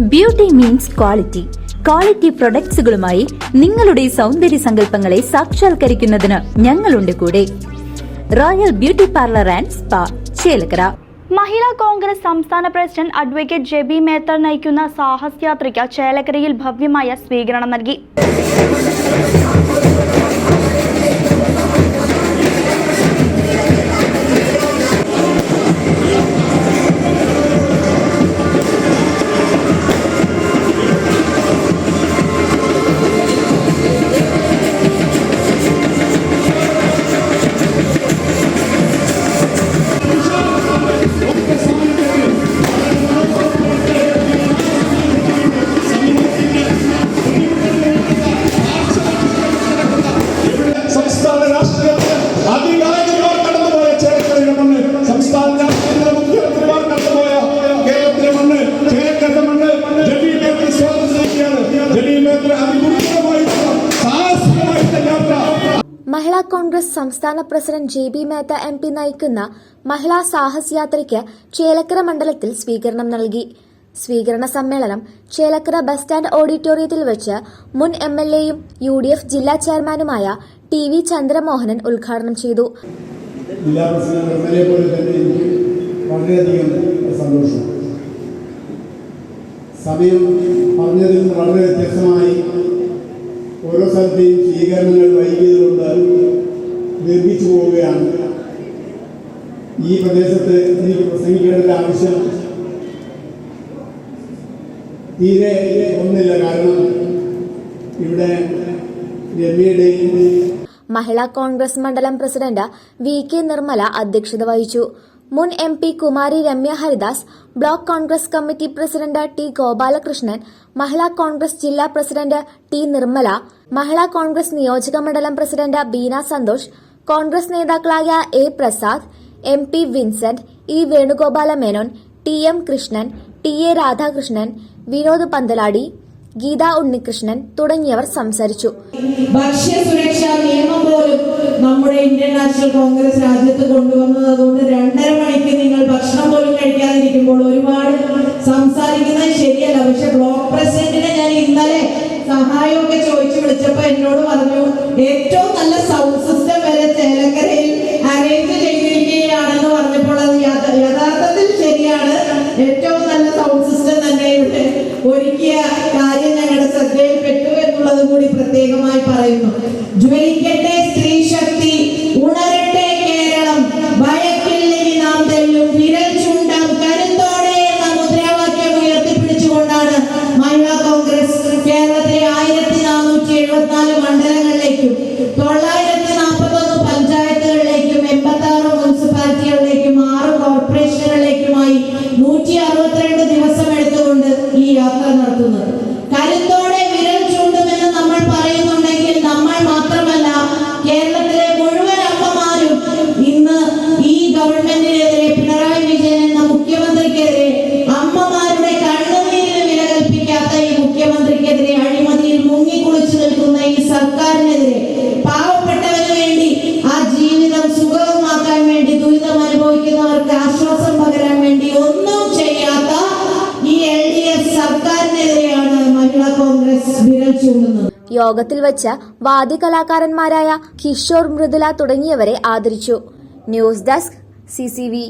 Beauty means quality quality പ്രൊഡക്ട്സുകളുമായി നിങ്ങളുടെ സൗന്ദര്യ സങ്കല്പങ്ങളെ സാക്ഷാത്കരിക്കുന്നതിന് ഞങ്ങളുണ്ട് കൂടെ. Royal beauty parlour and spa Chelakkara. Mahila Congress സംസ്ഥാന പ്രസിഡന്റ് അഡ്വക്കേറ്റ് ജെബി മേത്തർ നയിക്കുന്ന സാഹസ്യാത്രയ്ക്ക് ചേലക്കരയിൽ ഭവ്യമായ സ്വീകരണം നൽകി. മഹിളാ കോൺഗ്രസ് സംസ്ഥാന president J B Metha M P നയിക്കുന്ന മഹിളാ സാഹസ് യാത്രയ്ക്ക് ചേലക്കര മണ്ഡലത്തിൽ സ്വീകരണം നൽകി. സ്വീകരണ സമ്മേളനം ചേലക്കര ബസ് സ്റ്റാൻഡ് ഓഡിറ്റോറിയത്തിൽ വെച്ച് മുൻ എം എൽ എയും യു ഡി എഫ് ജില്ലാ ചെയർമാനുമായ ടി വി ചന്ദ്രമോഹനൻ ഉദ്ഘാടനം ചെയ്തു. ഓരോ സ്ഥലത്തെയും സ്വീകരണങ്ങൾ വൈകിയതുകൊണ്ട് ഈ പ്രദേശത്ത് എനിക്ക് പ്രസംഗിക്കേണ്ട ആവശ്യം തീരെ ഒന്നില്ല കാരണം ഇവിടെ രമ്യയുടെയും മഹിളാ കോൺഗ്രസ് മണ്ഡലം പ്രസിഡന്റ് വി കെ നിർമ്മല അധ്യക്ഷത വഹിച്ചു. മുൻ M P Kumari Ramya Haridas block Congress committee president T Gopalakrishnan Mahila Congress ജില്ലാ പ്രസിഡന്റ് ടി നിർമ്മല മഹിളാ കോൺഗ്രസ് നിയോജക മണ്ഡലം പ്രസിഡന്റ് ബീന സന്തോഷ് കോൺഗ്രസ് നേതാക്കളായ A Prasad M P Vincent E Venugopala Menon T M Krishnan T A Radhakrishnan Vinod Panthaladi Geetha Unnikrishnan തുടങ്ങിയവർ സംസാരിച്ചു. ഭക്ഷ്യസുരക്ഷാ നിയമം പോലും നമ്മുടെ ഇന്ത്യൻ നാഷണൽ കോൺഗ്രസ് രാജ്യത്ത് കൊണ്ടുവന്നത് അതുകൊണ്ട് രണ്ടര മണിക്ക് നിങ്ങൾ ഭക്ഷണം പോലും കഴിക്കാതിരിക്കുമ്പോൾ ഒരുപാട് സംസാരിക്കുന്നത് ശരിയല്ല. പക്ഷെ ബ്ലോക്ക് പ്രസിഡന്റിനെ ഞാൻ ഇന്നലെ സഹായമൊക്കെ ചോദിച്ചു വിളിച്ചപ്പോ എന്നോട് പറഞ്ഞു ഏറ്റവും നല്ല സൗണ്ട് ഏറ്റവും നല്ല സൗണ്ട് സിസ്റ്റം തന്നെ ഇവിടെ ഒരുക്കിയ കാര്യം ഞങ്ങളുടെ ശ്രദ്ധയിൽപ്പെട്ടു എന്നുള്ളത് കൂടി പ്രത്യേകമായി പറയുന്നു. ജ്വലിക്കട്ടെ യോഗത്തിൽ വെച്ച് വാദ്യകലാകാരന്മാരായ കിഷോർ മൃദുല തുടങ്ങിയവരെ ആദരിച്ചു. News desk CCV